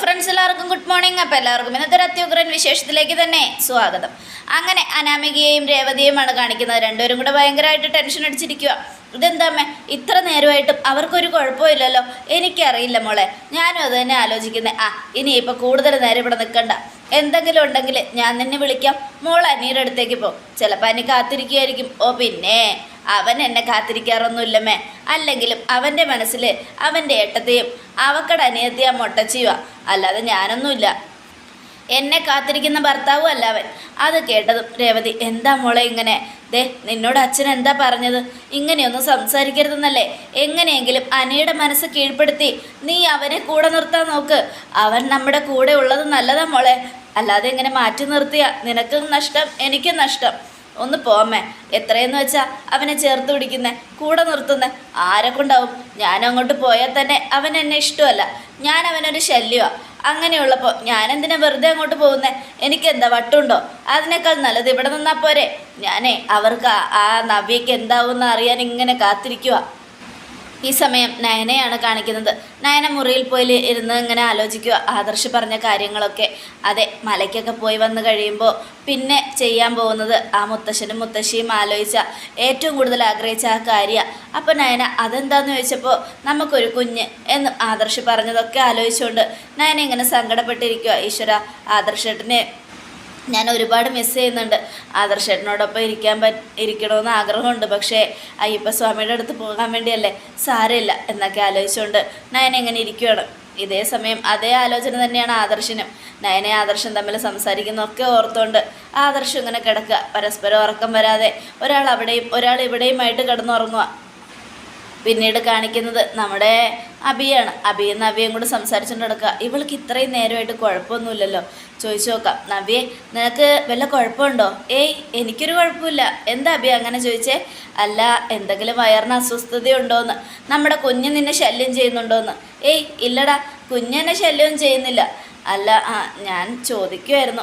Friends എല്ലാവർക്കും good morning. അപ്പോൾ എല്ലാവർക്കും ഇന്നത്തെ ഒരു അത്യുഗ്രൻ വിശേഷത്തിലേക്ക് തന്നെ സ്വാഗതം. അങ്ങനെ അനാമികയെയും രേവതിയുമാണ് കാണിക്കുന്നത്. രണ്ടുപേരും കൂടെ ഭയങ്കരമായിട്ട് ടെൻഷൻ അടിച്ചിരിക്കുക ഇതെന്താമ്മേ? ഇത്ര നേരമായിട്ടും അവർക്കൊരു കുഴപ്പമില്ലല്ലോ. എനിക്കറിയില്ല മോളെ. ഞാനും അത് തന്നെ ആലോചിക്കുന്നത് ആ ഇനി കൂടുതൽ നേരം ഇവിടെ നിൽക്കണ്ട. എന്തെങ്കിലും ഉണ്ടെങ്കിൽ ഞാൻ നിന്നെ വിളിക്കാം. മോൾ അനിയുടെ അടുത്തേക്ക് പോകും ചിലപ്പോൾ അനി കാത്തിരിക്കുകയായിരിക്കും ഓ പിന്നെ. അവൻ എന്നെ കാത്തിരിക്കാറൊന്നുമില്ലമ്മേ. അല്ലെങ്കിലും അവന്റെ മനസ്സിൽ അവന്റെ ഏട്ടത്തെയും അവക്കടെ അനിയത്തെയും ആ അല്ലാതെ ഞാനൊന്നുമില്ല. എന്നെ കാത്തിരിക്കുന്ന ഭർത്താവും അല്ല അവൻ. അത് കേട്ടതും രേവതി എന്താ മോളെ ഇങ്ങനെ? ദേ നിന്നോട് അച്ഛൻ എന്താ പറഞ്ഞത്? ഇങ്ങനെയൊന്നും സംസാരിക്കരുതെന്നല്ലേ? എങ്ങനെയെങ്കിലും അനിയുടെ മനസ്സ് കീഴ്പ്പെടുത്തി നീ അവനെ കൂടെ നിർത്താൻ നോക്ക്. അവൻ നമ്മുടെ കൂടെ ഉള്ളത് നല്ലതാ മോളെ. അല്ലാതെ ഇങ്ങനെ മാറ്റി നിർത്തിയാ നിനക്കും നഷ്ടം എനിക്കും നഷ്ടം. ഒന്ന് പോമ്മേ. എത്രയെന്ന് വെച്ചാ അവനെ ചേർത്ത് പിടിക്കുന്നേ കൂടെ നിർത്തുന്നേ. ആരെ കൊണ്ടാവും? ഞാൻ അങ്ങോട്ട് പോയാൽ തന്നെ അവൻ എന്നെ ഇഷ്ടമല്ല. ഞാൻ അവനൊരു ശല്യമാണ് അങ്ങനെയുള്ളപ്പോൾ ഞാൻ എന്തിനാ വെറുതെ അങ്ങോട്ട് പോകുന്നേ? എനിക്ക് എന്താ വട്ടുണ്ടോ? അതിനേക്കാൾ നല്ലത് ഇവിടെ നിന്നാൽ പോരെ. ഞാനേ അവർക്ക് ആ- ആ നവ്യക്ക് എന്താവും അറിയാൻ ഇങ്ങനെ കാത്തിരിക്കുക ഈ സമയം നയനയാണ് കാണിക്കുന്നത്. നയന മുറിയിൽ പോയി ഇരുന്ന് ഇങ്ങനെ ആലോചിക്കുക ആദർശ് പറഞ്ഞ കാര്യങ്ങളൊക്കെ. അതെ മലയ്ക്കൊക്കെ പോയി വന്നു കഴിയുമ്പോൾ പിന്നെ ചെയ്യാൻ പോകുന്നത് ആ മുത്തശ്ശനും മുത്തശ്ശിയും ആലോചിച്ച ഏറ്റവും കൂടുതൽ ആഗ്രഹിച്ച ആ കാര്യമാണ് അപ്പോൾ നയന അതെന്താന്ന് ചോദിച്ചപ്പോൾ നമുക്കൊരു കുഞ്ഞ് എന്ന് ആദർശ് പറഞ്ഞതൊക്കെ ആലോചിച്ചുകൊണ്ട് നയന ഇങ്ങനെ സങ്കടപ്പെട്ടിരിക്കുക ഈശ്വര ആദർശേട്ടനെ ഞാൻ ഒരുപാട് മിസ് ചെയ്യുന്നുണ്ട്. ആദർശേട്ടനോടൊപ്പം ഇരിക്കാൻ പറ്റ ഇരിക്കണമെന്ന് ആഗ്രഹമുണ്ട്. പക്ഷേ അയ്യപ്പ സ്വാമിയുടെ അടുത്ത് പോകാൻ വേണ്ടിയല്ലേ സാരമില്ല എന്നൊക്കെ ആലോചിച്ചുകൊണ്ട് നയൻ എങ്ങനെ ഇരിക്കുകയാണ് ഇതേ സമയം അതേ ആലോചന തന്നെയാണ് ആദർശനും. നയനെ ആദർശം തമ്മിൽ സംസാരിക്കുന്നതൊക്കെ ഓർത്തുകൊണ്ട് ആദർശം ഇങ്ങനെ കിടക്കുക. പരസ്പരം ഉറക്കം വരാതെ ഒരാൾ അവിടെയും ഒരാൾ ഇവിടെയുമായിട്ട് കിടന്നുറങ്ങുക. പിന്നീട് കാണിക്കുന്നത് നമ്മുടെ അബിയാണ്. അബിയും നവ്യയും കൂടെ സംസാരിച്ചുകൊണ്ട് നടക്കുക ഇവൾക്ക് ഇത്രയും നേരമായിട്ട് കുഴപ്പമൊന്നുമില്ലല്ലോ. ചോദിച്ചു നോക്കാം. നവ്യെ നിനക്ക് വല്ല കുഴപ്പമുണ്ടോ? ഏയ് എനിക്കൊരു കുഴപ്പമില്ല. എന്താ അബി അങ്ങനെ ചോദിച്ചേ? അല്ല എന്തെങ്കിലും വയറിന് അസ്വസ്ഥതയുണ്ടോയെന്ന് നമ്മുടെ കുഞ്ഞ് നിന്നെ ശല്യം ചെയ്യുന്നുണ്ടോയെന്ന് ഏയ് ഇല്ലടാ കുഞ്ഞെന്നെ ശല്യവും ചെയ്യുന്നില്ല. അല്ല ആ ഞാൻ ചോദിക്കുമായിരുന്നു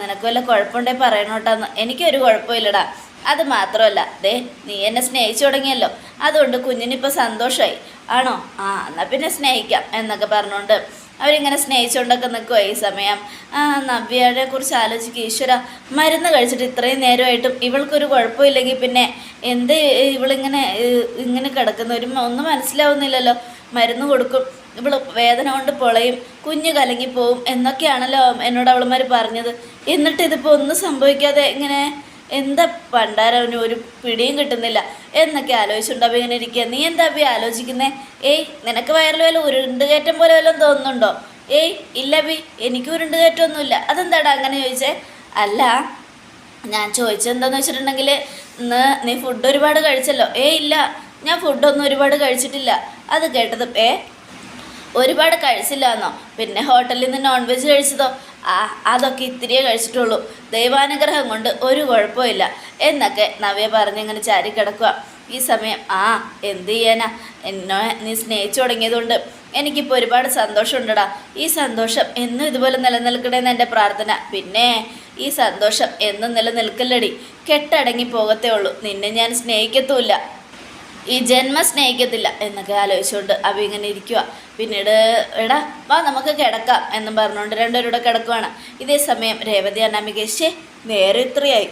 നിനക്ക് വല്ല കുഴപ്പമുണ്ടേ പറയണോട്ടാന്ന്. എനിക്കൊരു കുഴപ്പമില്ലടാ. അത് മാത്രമല്ല. ദേ നീ എന്നെ സ്നേഹിച്ചു തുടങ്ങിയല്ലോ. അതുകൊണ്ട് കുഞ്ഞിനിപ്പോൾ സന്തോഷമായി ആണോ? ആ എന്നാൽ പിന്നെ സ്നേഹിക്കാം എന്നൊക്കെ പറഞ്ഞുകൊണ്ട് അവരിങ്ങനെ സ്നേഹിച്ചുകൊണ്ടൊക്കെ നിൽക്കുക ഈ സമയം. ആ നവ്യയെ കുറിച്ച് ആലോചിക്കുക ഈശ്വര മരുന്ന് കഴിച്ചിട്ട് ഇത്രയും നേരമായിട്ടും ഇവൾക്കൊരു കുഴപ്പമില്ലെങ്കിൽ പിന്നെ എന്ത് ഇവളിങ്ങനെ ഇങ്ങനെ കിടക്കുന്ന? ഒരു ഒന്നും മനസ്സിലാവുന്നില്ലല്ലോ. മരുന്ന് കൊടുക്കും ഇവൾ വേദന കൊണ്ട് പൊളയും കുഞ്ഞ് കലങ്ങിപ്പോവും എന്നൊക്കെയാണല്ലോ എന്നോട് അവളുമാർ പറഞ്ഞത്. എന്നിട്ട് ഇതിപ്പോൾ ഒന്നും സംഭവിക്കാതെ ഇങ്ങനെ എന്താ പണ്ടാരവന് ഒരു പിടിയും കിട്ടുന്നില്ല? എന്നൊക്കെ ആലോചിച്ചുണ്ടാവും ഇങ്ങനെ ഇരിക്കുക നീ എന്താ അഭി ആലോചിക്കുന്നേ? ഏയ് നിനക്ക് വയറിൽ വല്ല ഉരുണ്ടുകയറ്റം പോലെ വല്ലതും തോന്നുന്നുണ്ടോ? ഏയ് ഇല്ല അഭി എനിക്ക് ഉരുണ്ടുകയറ്റമൊന്നുമില്ല. അതെന്താടാ അങ്ങനെ ചോദിച്ചേ? അല്ല ഞാൻ ചോദിച്ചെന്താന്ന് വെച്ചിട്ടുണ്ടെങ്കിൽ ഇന്ന് നീ ഫുഡ് ഒരുപാട് കഴിച്ചല്ലോ. ഏയ് ഇല്ല ഞാൻ ഫുഡൊന്നും ഒരുപാട് കഴിച്ചിട്ടില്ല. അത് കേട്ടത് ഏ? ഒരുപാട് കഴിച്ചില്ല എന്നോ പിന്നെ ഹോട്ടലിൽ നിന്ന് നോൺ വെജ് കഴിച്ചതോ? അതൊക്കെ ഇത്തിരിയേ കഴിച്ചിട്ടുള്ളൂ. ദൈവാനുഗ്രഹം കൊണ്ട് ഒരു കുഴപ്പമില്ല. എന്നൊക്കെ നവ്യ പറഞ്ഞിങ്ങനെ ചാരി കിടക്കുക ഈ സമയം ആ എന്ത് ചെയ്യാനാ? എന്നെ നീ സ്നേഹിച്ചു തുടങ്ങിയതുകൊണ്ട് എനിക്കിപ്പോൾ ഒരുപാട് സന്തോഷമുണ്ടടാ. ഈ സന്തോഷം എന്നും ഇതുപോലെ നിലനിൽക്കണമെന്ന് എന്റെ പ്രാർത്ഥന. പിന്നെ ഈ സന്തോഷം എന്നും നിലനിൽക്കില്ലടി. കെട്ടടങ്ങി പോകത്തേ ഉള്ളൂ. നിന്നെ ഞാൻ സ്നേഹിക്കത്തുമില്ല. ഈ ജന്മ സ്നേഹിക്കത്തില്ല എന്നൊക്കെ ആലോചിച്ചുകൊണ്ട് അവ ഇങ്ങനെ ഇരിക്കുക പിന്നീട് എടാ വാ നമുക്ക് കിടക്കാം എന്നും പറഞ്ഞുകൊണ്ട് രണ്ടുപേരൂടെ കിടക്കുവാണ്. ഇതേ സമയം രേവതി അനാമികേശി നേരെ ഇത്രയായി.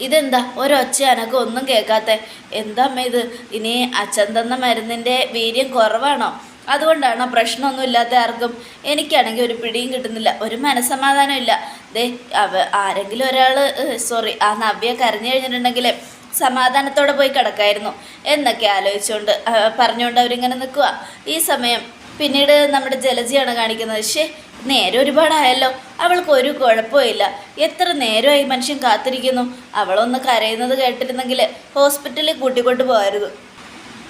ഇതെന്താ? ഒരൊച്ച അനക്ക് ഒന്നും കേൾക്കാത്ത. എന്താ ഇത്? ഇനി അച്ഛൻ തന്ന മരുന്നിന്റെ വീര്യം കുറവാണോ? അതുകൊണ്ടാണ് പ്രശ്നമൊന്നും ഇല്ലാത്ത ആർക്കും? എനിക്കാണെങ്കിൽ ഒരു പിടിയും കിട്ടുന്നില്ല ഒരു മനസ്സമാധാനം ഇല്ല. ദേ അവ ആരെങ്കിലും ഒരാൾ സോറി ആ നവ്യ കരഞ്ഞു കഴിഞ്ഞിട്ടുണ്ടെങ്കിൽ സമാധാനത്തോടെ പോയി കിടക്കായിരുന്നു എന്നൊക്കെ ആലോചിച്ചുകൊണ്ട് പറഞ്ഞുകൊണ്ട് അവരിങ്ങനെ നിൽക്കുക. ഈ സമയം പിന്നീട് നമ്മുടെ ജലജിയാണ് കാണിക്കുന്നത്. ശേ നേരെ ഒരുപാടായല്ലോ. അവൾക്ക് ഒരു കുഴപ്പമില്ല. എത്ര നേരമായി മനുഷ്യൻ കാത്തിരിക്കുന്നു. അവളൊന്ന് കരയുന്നത് കേട്ടിരുന്നെങ്കിൽ ഹോസ്പിറ്റലിൽ കൂട്ടിക്കൊണ്ട് പോകായിരുന്നു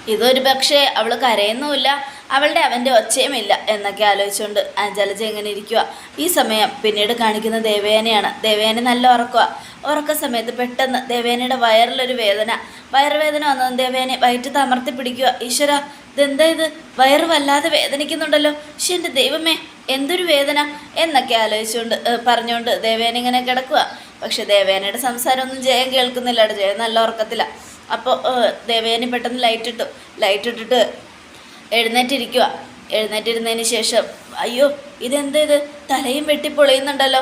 ഇതൊരു പക്ഷേ അവൾ കരയുന്നുമില്ല അവളുടെ അവന്റെ ഒച്ചയുമില്ല എന്നൊക്കെ ആലോചിച്ചുകൊണ്ട് ആ എങ്ങനെ ഇരിക്കുക ഈ സമയം പിന്നീട് കാണിക്കുന്ന ദേവേനയാണ് ദേവേന നല്ല ഉറക്കുക ഉറക്ക സമയത്ത് പെട്ടെന്ന് ദേവേനയുടെ വയറിലൊരു വേദന. വയറുവേദന വന്നതും ദേവേനെ വയറ്റ് തമർത്തി പിടിക്കുക ഈശ്വര ഇതെന്താ ഇത്? വയറ് വല്ലാതെ വേദനിക്കുന്നുണ്ടല്ലോ. പക്ഷെ എന്റെ ദൈവമേ എന്തൊരു വേദന എന്നൊക്കെ ആലോചിച്ചുകൊണ്ട് പറഞ്ഞുകൊണ്ട് ദേവേന ഇങ്ങനെ കിടക്കുക പക്ഷെ ദേവേനയുടെ സംസാരമൊന്നും ജയം കേൾക്കുന്നില്ല. ജയം നല്ല ഉറക്കത്തിലാണ് അപ്പോൾ ദേവേനി പെട്ടെന്ന് ലൈറ്റ് ഇട്ടു. ലൈറ്റ് ഇട്ടിട്ട് എഴുന്നേറ്റിരിക്കുക എഴുന്നേറ്റിരുന്നതിന് ശേഷം അയ്യോ ഇതെന്ത് ഇത്? തലയും വെട്ടി പൊളിയുന്നുണ്ടല്ലോ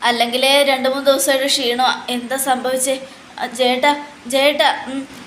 അല്ലെങ്കിൽ രണ്ട് മൂന്ന് ദിവസമായിട്ട് ക്ഷീണോ എന്താ സംഭവിച്ചേ? ജേട്ട ജേട്ടാ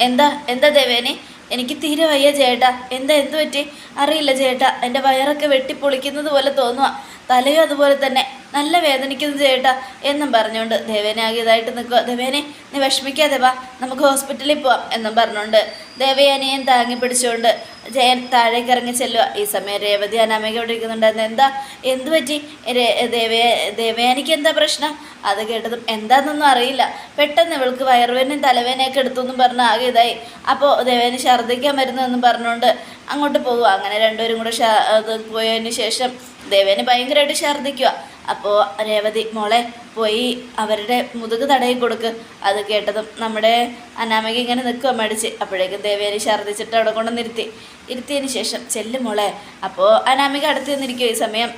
എന്താ എന്താ ദേവേനെ? എനിക്ക് തീരെ വയ്യ ചേട്ടാ എന്താ എന്തു പറ്റി? അറിയില്ല ചേട്ടാ എന്റെ വയറൊക്കെ വെട്ടി പൊളിക്കുന്നത് പോലെ തോന്നുക തലയും അതുപോലെ തന്നെ. നല്ല വേദനിക്കുന്നു ചേട്ടാ എന്നും പറഞ്ഞുകൊണ്ട് ദേവേനെ ആകെ ഇതായിട്ട് നിൽക്കുക. ദേവേനെ നീ വിഷമിക്കാതെ വാ. നമുക്ക് ഹോസ്പിറ്റലിൽ പോവാം എന്നും പറഞ്ഞുകൊണ്ട്. ദേവയാനിയും താങ്ങി പിടിച്ചുകൊണ്ട് ജയൻ താഴേക്ക് ഇറങ്ങി ചെല്ലുക. ഈ സമയം രേവതി അനാമിക ഇവിടെ ഇരിക്കുന്നുണ്ടായിരുന്നു. എന്താ? എന്തു പറ്റി? രേ- ദേവയ ദേവയാനിക്ക് എന്താ പ്രശ്നം? അത് കേട്ടതും എന്താണെന്നൊന്നും അറിയില്ല. പെട്ടെന്ന് ഇവൾക്ക് വയറുവേനയും തലവേനയൊക്കെ എടുത്തു എന്നും പറഞ്ഞ് ആകെ ഇതായി. അപ്പോൾ ദേവേനെ ഛർദ്ദിക്കാൻ വരുന്നു എന്നും പറഞ്ഞുകൊണ്ട് അങ്ങോട്ട് പോകുക അങ്ങനെ രണ്ടുപേരും കൂടെ അത് പോയതിന് ശേഷം ദേവേനെ ഭയങ്കരമായിട്ട് ഛർദ്ദിക്കുക. അപ്പോൾ രേവതി മോളെ പോയി അവരുടെ മുതുക് തടയി കൊടുക്ക്. അത് കേട്ടതും നമ്മുടെ അനാമിക ഇങ്ങനെ നിൽക്കുക മടിച്ച്. അപ്പോഴേക്കും ദേവേലി ഛർദ്ദിച്ചിട്ട് അവിടെ കൊണ്ടുവന്നിരുത്തി ഇരുത്തിയതിന് ശേഷം ചെല്ലും മോളെ. അപ്പോൾ അനാമിക അടുത്ത് നിന്നിരിക്കും ഈ സമയം.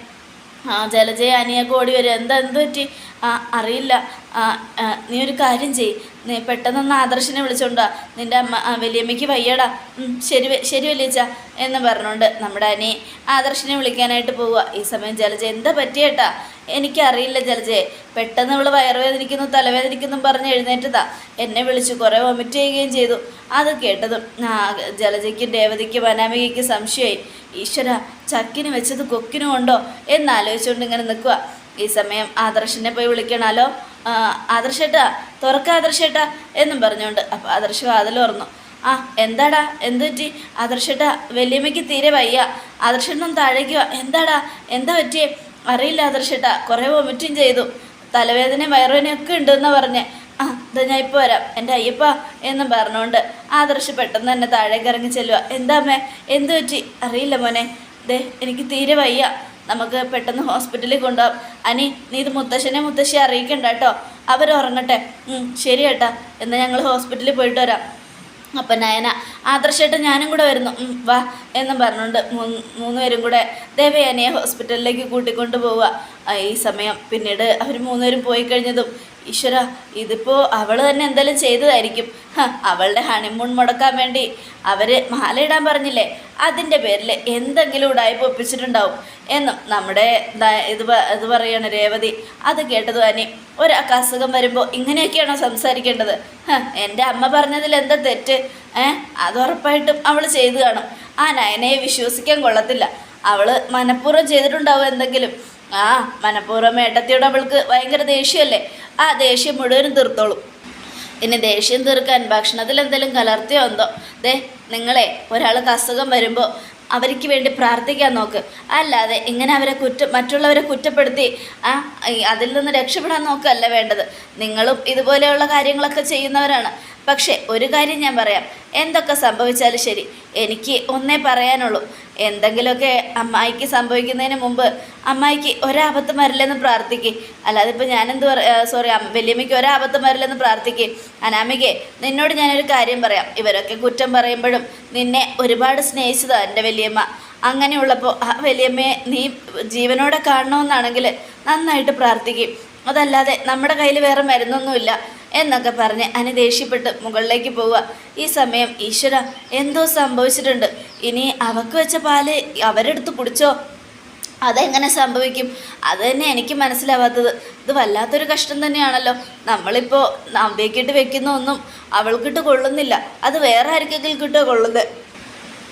ആ ജലജയ അനിയൊക്കെ ഓടി വരും എന്താ എന്ത് പറ്റി? ആ അറിയില്ല. നീ ഒരു കാര്യം ചെയ് നീ പെട്ടെന്നൊന്ന് ആദർശിനെ വിളിച്ചോണ്ടാ. നിന്റെ അമ്മ വലിയമ്മയ്ക്ക് വയ്യടാ. ശരി ശരി വലിയച്ച എന്ന് പറഞ്ഞുകൊണ്ട് നമ്മുടെ അനി ആദർശിനെ വിളിക്കാനായിട്ട് പോവുക ഈ സമയം ജലജ എന്താ പറ്റിയേട്ടാ? എനിക്കറിയില്ല ജലജയെ പെട്ടെന്ന് ഇവൾ വയറുവേദനിക്കുന്നു തലവേദനിക്കുന്നു പറഞ്ഞ് എഴുന്നേറ്റതാ. എന്നെ വിളിച്ചു കുറേ വൊമിറ്റ് ചെയ്യുകയും ചെയ്തു. അത് കേട്ടതും ജലജയ്ക്കും രേവതിക്കും അനാമികയ്ക്കും സംശയമായി. ഈശ്വര ചക്കിന് വെച്ചത് കൊക്കിനും ഉണ്ടോ? എന്നാലോചിച്ചുകൊണ്ട് ഇങ്ങനെ നിൽക്കുക ഈ സമയം ആദർശിനെ പോയി വിളിക്കണാലോ? ആദർശേട്ടാ തുറക്ക ആദർശേട്ടാ എന്നും പറഞ്ഞുകൊണ്ട് അപ്പോൾ ആദർശ് വാതിൽ ആ എന്താടാ? എന്ത് പറ്റി? ആദർശേട്ടാ വലിയമ്മയ്ക്ക് തീരെ വയ്യ. ആദർശേട്ടനും താഴേക്ക് എന്താടാ? എന്താ പറ്റിയേ? അറിയില്ല ആദർശേട്ടാ കുറേ വൊമിറ്റും ചെയ്തു. തലവേദനയും വയറുവേദനയും ഒക്കെ ഉണ്ടെന്ന് പറഞ്ഞ്. ആ ഞാൻ ഇപ്പൊ വരാം. എന്റെ അയ്യപ്പ എന്ന് പറഞ്ഞുകൊണ്ട് ആദർശ് പെട്ടെന്ന് തന്നെ താഴേക്ക് ഇറങ്ങി ചെല്ലുക എന്താ അമ്മേ? എന്ത് പറ്റി? അറിയില്ല മോനെ. ദേ എനിക്ക് തീരെ വയ്യ. നമുക്ക് പെട്ടെന്ന് ഹോസ്പിറ്റലിൽ കൊണ്ടുപോകാം. അനി നീ ഇത് മുത്തശ്ശനെ മുത്തശ്ശിയെ അറിയിക്കണ്ട കേട്ടോ. അവരുറങ്ങട്ടെ. ശരി ഏട്ടാ. എന്നാൽ ഞങ്ങൾ ഹോസ്പിറ്റലിൽ പോയിട്ട് വരാം. അപ്പം നയന ആദർശമായിട്ട് ഞാനും കൂടെ വരുന്നു. വാ എന്നും പറഞ്ഞുകൊണ്ട് മൂന്ന് പേരും കൂടെ ദേവയാനിയെ ഹോസ്പിറ്റലിലേക്ക് കൂട്ടിക്കൊണ്ട് പോവുക ഈ സമയം പിന്നീട് അവർ മൂന്നുപേരും പോയി കഴിഞ്ഞതും ഈശ്വര ഇതിപ്പോൾ അവൾ തന്നെ എന്തെങ്കിലും ചെയ്തതായിരിക്കും. അവളുടെ ഹണിമൂൺ മുടക്കാൻ വേണ്ടി അവർ മാലയിടാൻ പറഞ്ഞില്ലേ? അതിന്റെ പേരിൽ എന്തെങ്കിലും ഉടായ്പ ഒപ്പിച്ചിട്ടുണ്ടാവും. എന്നും നമ്മുടെ ഇത് ഇത് പറയാണ് രേവതി. അത് കേട്ടത് തന്നെ ഒരാൾക്ക് അസുഖം വരുമ്പോൾ ഇങ്ങനെയൊക്കെയാണോ സംസാരിക്കേണ്ടത്? എന്റെ അമ്മ പറഞ്ഞതിൽ എന്താ തെറ്റ്? ഏ അത് ഉറപ്പായിട്ടും അവൾ ചെയ്തു കാണും. ആ നയനയെ വിശ്വസിക്കാൻ കൊള്ളത്തില്ല. അവൾ മനഃപൂർവം ചെയ്തിട്ടുണ്ടാവും എന്തെങ്കിലും. ആ മനഃപൂർവം ഏട്ടത്തിയോട് അവൾക്ക് ഭയങ്കര ദേഷ്യമല്ലേ? ആ ദേഷ്യം മുഴുവനും തീർത്തോളും. ഇനി ദേഷ്യം തീർക്കാൻ ഭക്ഷണത്തിൽ എന്തെങ്കിലും കലർത്തിയോ എന്തോ? ദേ നിങ്ങളെ ഒരാൾക്ക് അസുഖം വരുമ്പോൾ അവർക്ക് വേണ്ടി പ്രാർത്ഥിക്കാൻ നോക്ക്. അല്ലാതെ ഇങ്ങനെ അവരെ കുറ്റ മറ്റുള്ളവരെ കുറ്റപ്പെടുത്തി ആ അതിൽ നിന്ന് രക്ഷപ്പെടാൻ നോക്കല്ല വേണ്ടത്. നിങ്ങളും ഇതുപോലെയുള്ള കാര്യങ്ങളൊക്കെ ചെയ്യുന്നവരാണ്. പക്ഷേ ഒരു കാര്യം ഞാൻ പറയാം. എന്തൊക്കെ സംഭവിച്ചാലും ശരി എനിക്ക് ഒന്നേ പറയാനുള്ളൂ. എന്തെങ്കിലുമൊക്കെ അമ്മായിക്ക് സംഭവിക്കുന്നതിന് മുമ്പ് അമ്മായിക്ക് ഒരാപത്തും വരില്ലെന്ന് പ്രാർത്ഥിക്കുക അല്ലാതെ ഇപ്പോൾ ഞാനെന്ത് സോറി വലിയമ്മയ്ക്ക് ഒരാപത്തും വരില്ലെന്ന് പ്രാർത്ഥിക്കുക അനാമികെ നിന്നോട് ഞാനൊരു കാര്യം പറയാം. ഇവരൊക്കെ കുറ്റം പറയുമ്പോഴും നിന്നെ ഒരുപാട് സ്നേഹിച്ചതാണ് എന്റെ വലിയമ്മ. അങ്ങനെയുള്ളപ്പോൾ ആ വലിയമ്മയെ നീ ജീവനോടെ കാണണമെന്നാണെങ്കിൽ നന്നായിട്ട് പ്രാർത്ഥിക്കും. അതല്ലാതെ നമ്മുടെ കയ്യിൽ വേറെ മരുന്നൊന്നുമില്ല എന്നൊക്കെ പറഞ്ഞ് അനു ദേഷ്യപ്പെട്ട് മുകളിലേക്ക് പോവുക. ഈ സമയം ഈശ്വര എന്തോ സംഭവിച്ചിട്ടുണ്ട്. ഇനി അവക്ക് വെച്ച പാൽ അവരെടുത്ത് കുടിച്ചോ? അതെങ്ങനെ സംഭവിക്കും? അത് തന്നെ എനിക്ക് മനസ്സിലാവാത്തത്. ഇത് വല്ലാത്തൊരു കഷ്ടം തന്നെയാണല്ലോ. നമ്മളിപ്പോൾ അമ്പേക്കിട്ട് വെക്കുന്ന ഒന്നും അവൾക്കിട്ട് കൊള്ളുന്നില്ല. അത് വേറെ ആർക്കെങ്കിലും കിട്ടോ കൊള്ളുന്നത്?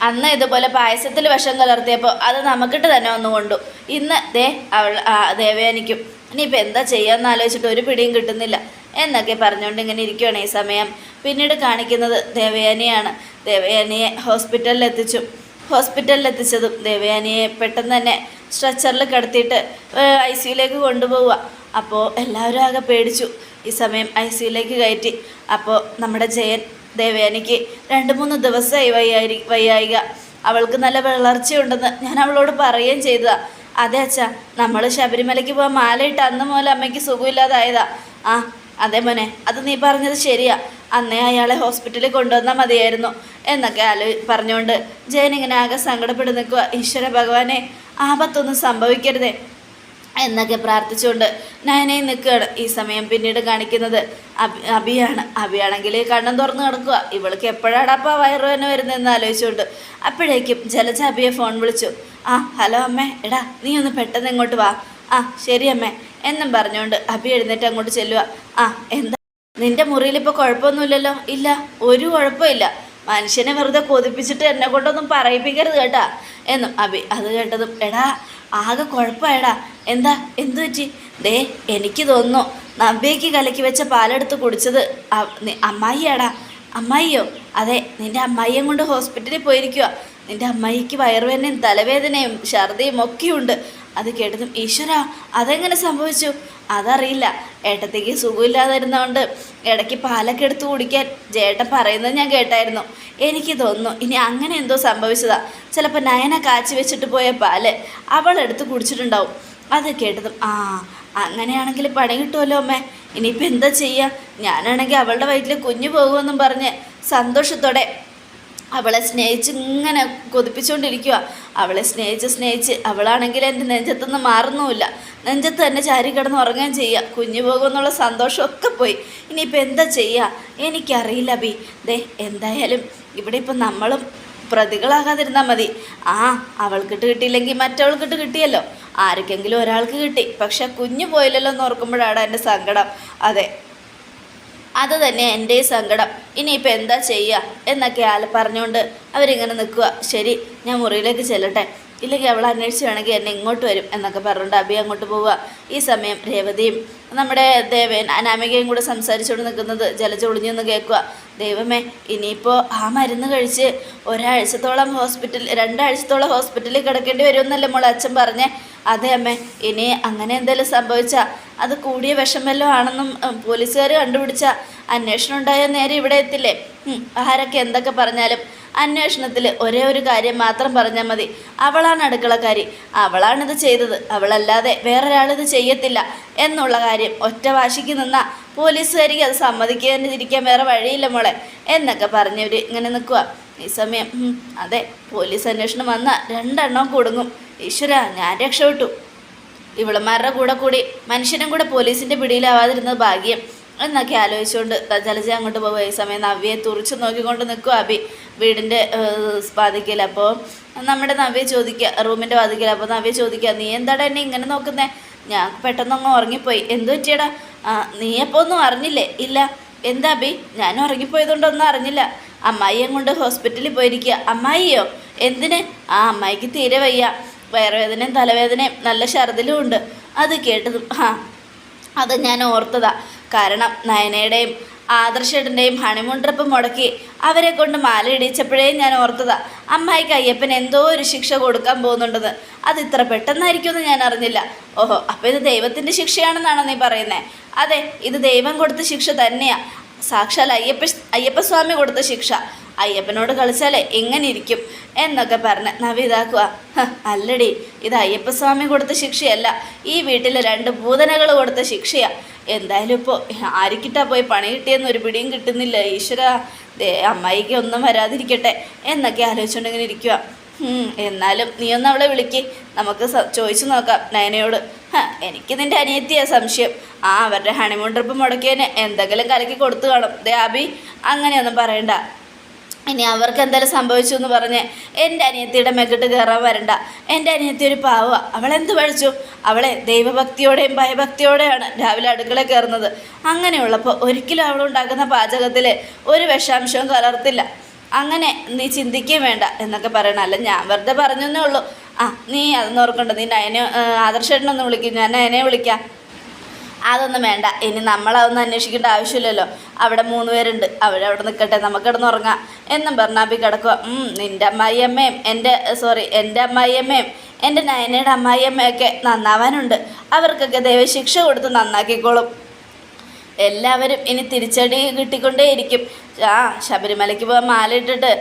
അന്ന് ഇതുപോലെ പായസത്തിൽ വിഷം കലർത്തിയപ്പോൾ അത് നമുക്കിട്ട് തന്നെ ഒന്ന് കൊണ്ടു. ഇന്ന് ദേ അവൾ ദേവയാനിക്കും. ഇനിയിപ്പോൾ എന്താ ചെയ്യാമെന്ന് ആലോചിച്ചിട്ട് ഒരു പിടിയും കിട്ടുന്നില്ല. എന്നൊക്കെ പറഞ്ഞുകൊണ്ട് ഇങ്ങനെ ഇരിക്കുകയാണ് ഈ സമയം. പിന്നീട് കാണിക്കുന്നത് ദേവയാനിയാണ്. ദേവയാനിയെ ഹോസ്പിറ്റലിൽ എത്തിച്ചു. ഹോസ്പിറ്റലിൽ എത്തിച്ചതും ദേവയാനിയെ പെട്ടെന്ന് തന്നെ സ്ട്രെച്ചറിൽ കിടത്തിയിട്ട് ഐ സിയിലേക്ക് കൊണ്ടുപോവുക. അപ്പോൾ എല്ലാവരും ആകെ പേടിച്ചു. ഈ സമയം ഐ സിയിലേക്ക് കയറ്റി. അപ്പോൾ നമ്മുടെ ജയൻ ദേവയാനിക്ക് രണ്ട് മൂന്ന് ദിവസമായി വയ്യായി വയ്യായിക. അവൾക്ക് നല്ല വളർച്ചയുണ്ടെന്ന് ഞാൻ അവളോട് പറയുകയും ചെയ്തതാ. അതെ അച്ഛാ നമ്മൾ ശബരിമലയ്ക്ക് പോകാൻ മാലയിട്ട് അന്ന് മുതൽ അമ്മയ്ക്ക് സുഖമില്ലാതായതാ. ആ അതെ മോനെ അത് നീ പറഞ്ഞത് ശരിയാ. അന്നേ അയാളെ ഹോസ്പിറ്റലിൽ കൊണ്ടുവന്നാൽ മതിയായിരുന്നു. എന്നൊക്കെ ആലോ പറഞ്ഞുകൊണ്ട് ജയൻ ഇങ്ങനെ ആകെ സങ്കടപ്പെട്ട് നിൽക്കുക ഈശ്വര ഭഗവാനെ ആപത്തൊന്നും സംഭവിക്കരുതേ. എന്നൊക്കെ പ്രാർത്ഥിച്ചുകൊണ്ട് നയനയും നിൽക്കുകയാണ് ഈ സമയം പിന്നീട് കാണിക്കുന്നത്. അബി അബിയാണ് അബിയാണെങ്കിൽ കണ്ണും തുറന്ന് കിടക്കുക ഇവൾക്ക് എപ്പോഴാടാപ്പാ വയറുവേന വരുന്നതെന്ന് ആലോചിച്ചുകൊണ്ട് അപ്പോഴേക്കും ജലജ അബിയെ ഫോൺ വിളിച്ചു. ആ ഹലോ അമ്മേ. എടാ നീ ഒന്ന് പെട്ടെന്ന് ഇങ്ങോട്ട് വാ. ആ ശരി അമ്മേ. എന്നും പറഞ്ഞുകൊണ്ട് അബി എഴുന്നേറ്റ് അങ്ങോട്ട് ചെല്ലുക. ആ എന്താ? നിന്റെ മുറിയിൽ ഇപ്പോൾ കുഴപ്പമൊന്നുമില്ലല്ലോ? ഇല്ല ഒരു കുഴപ്പമില്ല. മനുഷ്യനെ വെറുതെ കൊതിപ്പിച്ചിട്ട് എന്നെ കൊണ്ടൊന്നും പറയിപ്പിക്കരുത് കേട്ടാ. എന്നും അബി അത് കേട്ടതും എടാ ആകെ കുഴപ്പമായടാ. എന്താ? എന്തു പറ്റി? ദേ എനിക്ക് തോന്നുന്നു നവ്യയ്ക്ക് കലക്കി വെച്ച പാലെടുത്ത് കുടിച്ചത് അമ്മായിയാടാ. അമ്മായിയോ? അതെ നിന്റെ അമ്മായിയും കൊണ്ട് ഹോസ്പിറ്റലിൽ പോയിരിക്കുക നിന്റെ അമ്മായിക്ക് വയറുവേദനയും തലവേദനയും ഛർദിയും ഒക്കെയുണ്ട്. അത് കേട്ടതും ഈശ്വര അതെങ്ങനെ സംഭവിച്ചു? അതറിയില്ല. ഏട്ടത്തേക്ക് സുഖമില്ലാതിരുന്നതുകൊണ്ട് ഇടയ്ക്ക് പാലൊക്കെ എടുത്ത് കുടിക്കാൻ ജേട്ടൻ പറയുന്നത് ഞാൻ കേട്ടായിരുന്നു. എനിക്ക് തോന്നുന്നു ഇനി അങ്ങനെ എന്തോ സംഭവിച്ചതാ. ചിലപ്പോൾ നയന കാച്ചി വെച്ചിട്ട് പോയ പാൽ അവൾ എടുത്ത് കുടിച്ചിട്ടുണ്ടാവും. അത് കേട്ടതും ആ അങ്ങനെയാണെങ്കിൽ പണി കിട്ടുമല്ലോ അമ്മേ. ഇനിയിപ്പോൾ എന്താ ചെയ്യുക ഞാനാണെങ്കിൽ അവളുടെ വയറ്റിൽ കുഞ്ഞു പോകുമെന്നും പറഞ്ഞ് സന്തോഷത്തോടെ അവളെ സ്നേഹിച്ച് ഇങ്ങനെ കൊതിപ്പിച്ചുകൊണ്ടിരിക്കുക അവളെ സ്നേഹിച്ച് സ്നേഹിച്ച് അവളാണെങ്കിൽ എന്റെ നെഞ്ചത്തുനിന്ന് മാറുന്നുമില്ല. നെഞ്ചത്ത് തന്നെ ചാരി കിടന്ന് ഉറങ്ങുകയും ചെയ്യുക കുഞ്ഞു പോകുമെന്നുള്ള സന്തോഷമൊക്കെ പോയി. ഇനിയിപ്പോൾ എന്താ ചെയ്യുക എനിക്കറിയില്ല ബി. ദേ എന്തായാലും ഇവിടെ ഇപ്പം നമ്മളും പ്രതികളാകാതിരുന്നാൽ മതി. ആ അവൾക്കിട്ട് കിട്ടിയില്ലെങ്കിൽ മറ്റവൾക്കിട്ട് കിട്ടിയല്ലോ. ആർക്കെങ്കിലും ഒരാൾക്ക് കിട്ടി. പക്ഷെ കുഞ്ഞു പോയില്ലല്ലോ എന്ന് ഓർക്കുമ്പോഴാണ് എന്റെ സങ്കടം. അതെ അത് തന്നെ എന്റെ സങ്കടം. ഇനിയിപ്പോൾ എന്താ ചെയ്യുക എന്നൊക്കെ ആൾ പറഞ്ഞുകൊണ്ട് അവരിങ്ങനെ നിൽക്കുക. ശരി ഞാൻ മുറിയിലേക്ക് ചെല്ലട്ടെ. ഇല്ലെങ്കിൽ അവൾ അന്വേഷിച്ച് വേണമെങ്കിൽ എന്നെ ഇങ്ങോട്ട് വരും എന്നൊക്കെ പറഞ്ഞുകൊണ്ട് അബി അങ്ങോട്ട് പോവുക. ഈ സമയം രേവതിയും നമ്മുടെ ദേവൻ അനാമികയും കൂടെ സംസാരിച്ചുകൊണ്ട് നിൽക്കുന്നത് ജലജ ഒളിഞ്ഞെന്ന് കേൾക്കുക. ദൈവമേ ഇനിയിപ്പോൾ ആ മരുന്ന് കഴിച്ച് ഒരാഴ്ചത്തോളം ഹോസ്പിറ്റൽ രണ്ടാഴ്ചത്തോളം ഹോസ്പിറ്റലിൽ കിടക്കേണ്ടി വരുമെന്നല്ലേ മോളെ അച്ഛൻ പറഞ്ഞേ. അതെ അമ്മേ ഇനി അങ്ങനെ എന്തെങ്കിലും സംഭവിച്ചാൽ അത് കൂടിയ വിഷമല്ലോ ആണെന്നും പോലീസുകാർ കണ്ടുപിടിച്ച. അന്വേഷണം ഉണ്ടായ നേരെ ഇവിടെ എത്തില്ലേ? ആരൊക്കെ എന്തൊക്കെ പറഞ്ഞാലും അന്വേഷണത്തിൽ ഒരേ ഒരു കാര്യം മാത്രം പറഞ്ഞാൽ മതി. അവളാണ് അടുക്കളക്കാരി. അവളാണിത് ചെയ്തത്. അവളല്ലാതെ വേറൊരാളിത് ചെയ്യത്തില്ല എന്നുള്ള കാര്യം ഒറ്റ വാശിക്ക് നിന്ന പോലീസുകാരിക്ക് അത് സമ്മതിക്കാതിരിക്കാൻ വേറെ വഴിയില്ല മോളെ. എന്നൊക്കെ പറഞ്ഞവർ ഇങ്ങനെ നിൽക്കുക ഈ സമയം അതെ പോലീസ് അന്വേഷണം വന്നാൽ രണ്ടെണ്ണം കൊടുങ്ങും. ഈശ്വര ഞാൻ രക്ഷപ്പെട്ടു. ഇവളന്മാരുടെ കൂടെ കൂടി മനുഷ്യനും കൂടെ പോലീസിന്റെ പിടിയിലാവാതിരുന്നത് ഭാഗ്യം. എന്നൊക്കെ ആലോചിച്ചുകൊണ്ട് ജലജ അങ്ങോട്ട് പോകുക ഈ സമയം നവ്യയെ തുറച്ചു നോക്കിക്കൊണ്ട് നിൽക്കും അബി വീടിന്റെ വാതിക്കൽ. അപ്പോൾ നമ്മുടെ നവ്യ ചോദിക്കുക റൂമിന്റെ വാതിക്കൽ. അപ്പോൾ നവ്യ ചോദിക്കുക നീ എന്താടാ എന്നെ ഇങ്ങനെ നോക്കുന്നേ? ഞാൻ പെട്ടെന്നങ്ങ് ഉറങ്ങിപ്പോയി. എന്തു പറ്റിയടാ? നീ അപ്പോൾ ഒന്നും അറിഞ്ഞില്ലേ? ഇല്ല. എന്താ അബി ഞാൻ ഉറങ്ങിപ്പോയതുകൊണ്ടൊന്നും അറിഞ്ഞില്ല. അമ്മായിയെ കൊണ്ട് ഹോസ്പിറ്റലിൽ പോയിരിക്കുക. അമ്മായിയോ? എന്തിന്? ആ അമ്മായിക്ക് തീരെ വയ്യ. വയറുവേദനയും തലവേദനയും നല്ല ഛർദിലും ഉണ്ട്. അത് കേട്ടതും ആ അത് ഞാൻ ഓർത്തതാ. കാരണം നയനയുടെയും ആദർശേട്ടന്റെയും ഹണിമൂൺ ട്രിപ്പ് മുടക്കി അവരെ കൊണ്ട് മാല ഇടിച്ചപ്പോഴേ ഞാൻ ഓർത്തതാ അമ്മായിക്ക് അയ്യപ്പൻ എന്തോ ഒരു ശിക്ഷ കൊടുക്കാൻ പോകുന്നുണ്ടെന്ന്. അത് ഇത്ര പെട്ടെന്നായിരിക്കുമെന്ന് ഞാൻ അറിഞ്ഞില്ല. ഓഹോ അപ്പോൾ ഇത് ദൈവത്തിന്റെ ശിക്ഷയാണെന്നാണോ നീ പറയുന്നത് അതെ ഇത് ദൈവം കൊടുത്ത ശിക്ഷ തന്നെയാണ് സാക്ഷാൽ അയ്യപ്പ അയ്യപ്പസ്വാമി കൊടുത്ത ശിക്ഷ. അയ്യപ്പനോട് കളിച്ചാലേ എങ്ങനെ ഇരിക്കും? എന്നൊക്കെ പറഞ്ഞ് നവിതാക്കുക അല്ലടി ഇത് അയ്യപ്പസ്വാമി കൊടുത്ത ശിക്ഷയല്ല. ഈ വീട്ടിലെ രണ്ട് ഭൂതനകൾ കൊടുത്ത ശിക്ഷയാ. എന്തായാലും ഇപ്പോൾ ആരിക്കിട്ടാ പോയി പണി കിട്ടിയെന്ന് ഒരു പിടിയും കിട്ടുന്നില്ല. ഈശ്വര ദേ അമ്മായിക്ക് ഒന്നും വരാതിരിക്കട്ടെ എന്നൊക്കെ ആലോചിച്ചുകൊണ്ടിങ്ങനെ ഇരിക്കുക എന്നാലും നീ ഒന്ന് അവളെ വിളിക്ക്. നമുക്ക് ചോദിച്ചു നോക്കാം നയനയോട്. എനിക്ക് നിന്റെ അനിയത്തിയാ സംശയം. ആ അവരുടെ ഹണിമൂൺ ട്രിപ്പ് മുടക്കിയതിന് എന്തെങ്കിലും കലക്കി കൊടുത്തു കാണും. ദേ അബി അങ്ങനെയൊന്നും പറയണ്ട. ഇനി അവർക്ക് എന്തായാലും സംഭവിച്ചു എന്ന് പറഞ്ഞ് എന്റെ അനിയത്തിയുടെ മെക്കിട്ട് കയറാൻ വരണ്ട. എന്റെ അനിയത്തി ഒരു പാവ. അവളെന്ത് പഴിച്ചു അവളെ ദൈവഭക്തിയോടെയും ഭയഭക്തിയോടെയാണ് രാവിലെ അടുക്കള കയറുന്നത്. അങ്ങനെയുള്ളപ്പോൾ ഒരിക്കലും അവളുണ്ടാക്കുന്ന പാചകത്തിൽ ഒരു വിഷാംശവും കലർത്തില്ല. അങ്ങനെ നീ ചിന്തിക്കുകയും വേണ്ട എന്നൊക്കെ പറയണം. അല്ല ഞാൻ വെറുതെ പറഞ്ഞെന്നേ ഉള്ളൂ. ആ നീ അതൊന്നും ഓർക്കണ്ട. നീ നയനെ ആദർശേട്ടനൊന്ന് വിളിക്കും. ഞാൻ നയനെ വിളിക്കാം. അതൊന്നും വേണ്ട. ഇനി നമ്മളതൊന്നും അന്വേഷിക്കേണ്ട ആവശ്യമില്ലല്ലോ. അവിടെ മൂന്ന് പേരുണ്ട്. അവരവിടെ നിൽക്കട്ടെ നമുക്ക് കിടന്നുറങ്ങാം എന്നും പറഞ്ഞാൽ കിടക്കുക നിന്റെ അമ്മായിയമ്മയും എന്റെ സോറി എന്റെ അമ്മായിയമ്മയും എന്റെ നയനയുടെ അമ്മായിയമ്മയൊക്കെ നന്നാവാനുണ്ട്. അവർക്കൊക്കെ ദൈവശിക്ഷ കൊടുത്ത് നന്നാക്കിക്കോളും. എല്ലാവരും ഇനി തിരിച്ചടി കിട്ടിക്കൊണ്ടേയിരിക്കും. ആ ശബരിമലയ്ക്ക് പോകാൻ മാലയിട്ടിട്ട്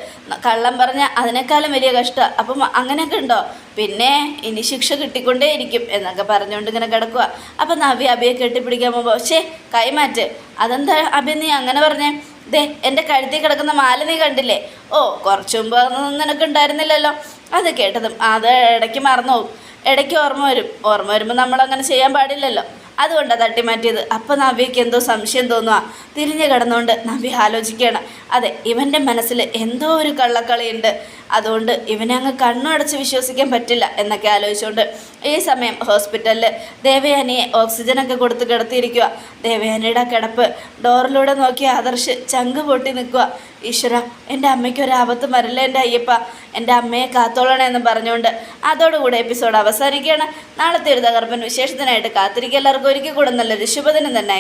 കള്ളം പറഞ്ഞ അതിനേക്കാളും വലിയ കഷ്ടം. അപ്പം അങ്ങനെയൊക്കെ ഉണ്ടോ? പിന്നെ ഇനി ശിക്ഷ കിട്ടിക്കൊണ്ടേയിരിക്കും എന്നൊക്കെ പറഞ്ഞുകൊണ്ട് ഇങ്ങനെ കിടക്കുക അപ്പം നവ്യ അബിയെ കെട്ടിപ്പിടിക്കാൻ പോകുമ്പോൾ പക്ഷേ കൈമാറ്റ് അതെന്താ അബി നീ അങ്ങനെ പറഞ്ഞേ? ദേ എന്റെ കഴുത്തിൽ കിടക്കുന്ന മാല നീ കണ്ടില്ലേ? ഓ കുറച്ചു മുമ്പ് നിനക്ക് ഉണ്ടായിരുന്നില്ലല്ലോ. അത് കേട്ടതും അത് ഇടയ്ക്ക് മറന്നു പോകും. ഇടയ്ക്ക് ഓർമ്മ വരും. ഓർമ്മ വരുമ്പോൾ നമ്മളങ്ങനെ ചെയ്യാൻ പാടില്ലല്ലോ. അതുകൊണ്ടാണ് തട്ടിമാറ്റിയത് അപ്പോൾ നവ്യയ്ക്ക് എന്തോ സംശയം തോന്നുക തിരിഞ്ഞു കിടന്നുകൊണ്ട് നവ്യ ആലോചിക്കുകയാണ്. അതെ ഇവന്റെ മനസ്സിൽ എന്തോ ഒരു കള്ളക്കളിയുണ്ട്. അതുകൊണ്ട് ഇവനെ അങ്ങ് കണ്ണടച്ച് വിശ്വസിക്കാൻ പറ്റില്ല എന്നൊക്കെ ആലോചിച്ചുകൊണ്ട് ഈ സമയം ഹോസ്പിറ്റലിൽ ദേവയാനിയെ ഓക്സിജനൊക്കെ കൊടുത്ത് കിടത്തിയിരിക്കുക ദേവയാനിയുടെ കിടപ്പ് ഡോറിലൂടെ നോക്കി ആദർശ് ചങ്ക് പൊട്ടി നിൽക്കുക ഈശ്വര എന്റെ അമ്മയ്ക്ക് ഒരു ആപത്ത് വരില്ല എന്റെ അയ്യപ്പ. എന്റെ അമ്മയെ കാത്തോളണേ എന്ന് പറഞ്ഞുകൊണ്ട് അതോടുകൂടെ എപ്പിസോഡ് അവസാനിക്കുകയാണ്. നാളത്തെ ഒരു തകർപ്പൻ വിശേഷത്തിനായിട്ട് കാത്തിരിക്കുക. എല്ലാവർക്കും ഒരിക്കൽ കൂടെ നല്ലൊരു ശുഭദിനം തന്നെ